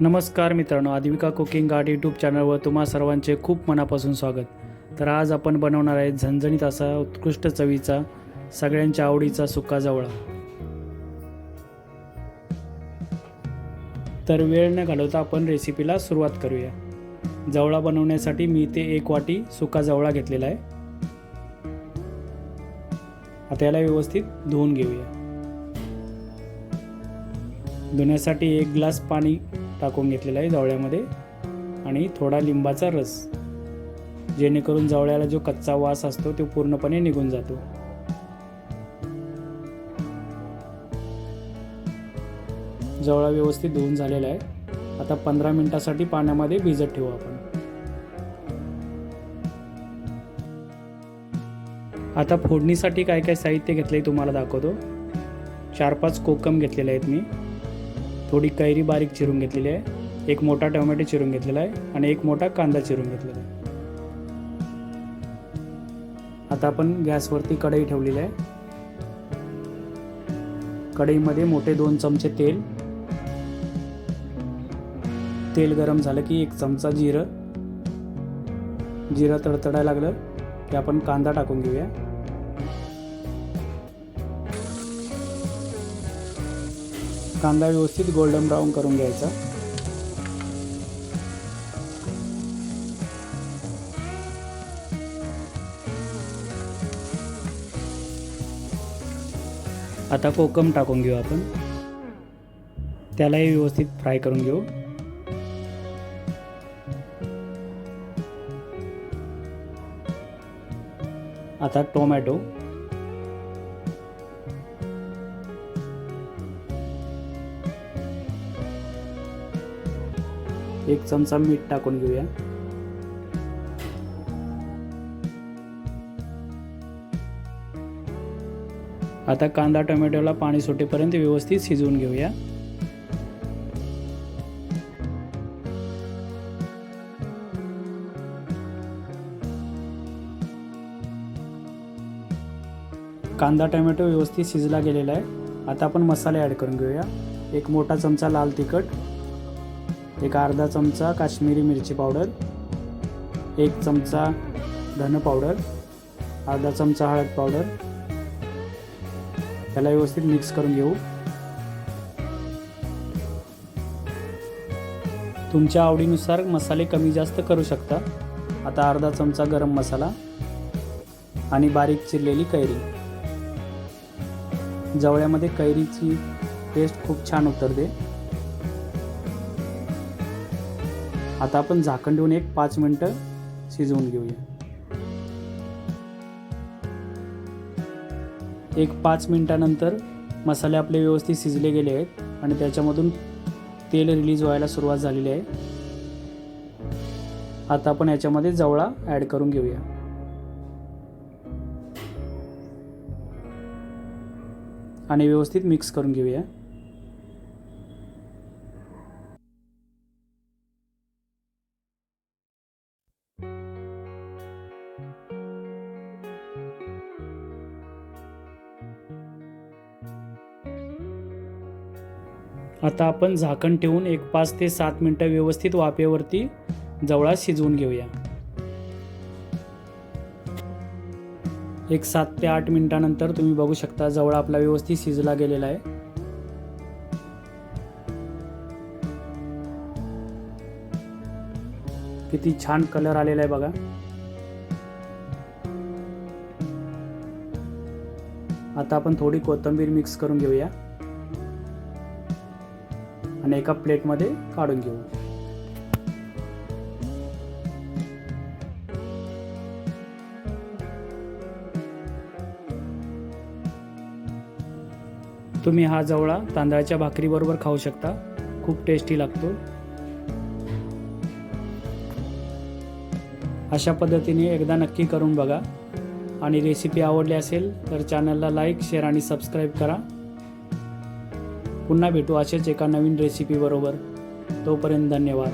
नमस्कार मित्रांनो आदिविका cooking guard YouTube चॅनलवर तुम्हा सर्वांचे खूप मनापासून स्वागत. तर आज आपण बनवणार आहे झणझणीत असा उत्कृष्ट चवीचा सगळ्यांच्या आवडीचा सुका जवळा. तर वेळ न घालवता आपण रेसिपीला सुरुवात करूया. जवळा बनवण्यासाठी मी ते एक वाटी सुका जवळा घेतलेला आहे. आता याला व्यवस्थित धुवून घेऊया. धुण्यासाठी एक ग्लास पाणी टाकून घेतलेला आहे जवळ्यामध्ये. आणि थोडा लिंबाचा रस जेणेकरून जवळ्याला जो कच्चा वास असतो तो पूर्णपणे निघून जातो. जवळा व्यवस्थित धुवून झालेला आहे. आता पंधरा मिनिटासाठी पाण्यामध्ये भिजत ठेवू आपण. आता फोडणीसाठी काय काय साहित्य घेतलंय तुम्हाला दाखवतो. चार पाच कोकम घेतलेले आहेत मी. थोडी कैरी बारीक चिरून घेतलेली आहे. एक मोठा टोमॅटो चिरून घेतलेला आहे आणि एक मोठा कांदा चिरून घेतलेला आहे. आता आपण गॅसवरती कढई ठेवलेली आहे. कढईमध्ये मोठे दोन चमचे तेल. तेल गरम झालं की एक चमचा जिरं. जिरं तडतडायला लागलं की आपण कांदा टाकून घेऊया. कांदा व्यवस्थित गोल्डन ब्राऊन करून घ्यायचा. आता कोकम टाकून घेऊ आपण. त्यालाही व्यवस्थित फ्राय करून घेऊ. आता टोमॅटो एक चमचा मीठ टाकून घेऊया. आता कांदा टोमॅटोला पाणी सुटेपर्यंत व्यवस्थित शिजवून घेऊया. कांदा टोमॅटो व्यवस्थित शिजला गेलेला आहे. आता आपण मसाले ॲड करून घेऊया. एक मोठा चमचा लाल तिखट. एक अर्धा चमचा काश्मीरी मिरची पावडर एक चमचा धन पावडर अर्धा चमचा हळद पावडर. त्याला व्यवस्थित मिक्स करून घेऊ. तुमच्या आवडीनुसार मसाले कमी जास्त करू शकता. आता अर्धा चमचा गरम मसाला आणि बारीक चिरलेली कैरी. जवळ्यामध्ये कैरीची टेस्ट खूप छान उतरते आता आपण झाकण देऊन एक पाच मिनटं शिजवून घेऊया. एक पाच मिनटानंतर मसाले आपले व्यवस्थित शिजले गेले आहेत आणि त्याच्यामधून तेल रिलीज व्हायला सुरुवात झालेली आहे. आता आपण याच्यामध्ये जवळा ॲड करून घेऊया. आणि व्यवस्थित मिक्स करून घेऊया. आता आपण झाकण ठेवून एक पाच ते सात मिनटं व्यवस्थित वाफेवरती जवळा शिजवून घेऊया. एक सात ते आठ मिनिटानंतर तुम्ही बघू शकता जवळ आपला व्यवस्थित शिजला गेलेला आहे. किती छान कलर आलेला आहे बघा. आता आपण थोडी कोथिंबीर मिक्स करून घेऊया. आणि एका प्लेटमध्ये काढून घेऊ. तुम्ही हा जवळा तांदळाच्या भाकरीबरोबर खाऊ शकता. खूप टेस्टी लागतो. अशा पद्धतीने एकदा नक्की करून बघा. आणि रेसिपी आवडली असेल तर चॅनलला लाईक शेअर आणि सबस्क्राईब करा. पुन्हा भेटू अशाच एका नवीन रेसिपीबरोबर तोपर्यंत धन्यवाद.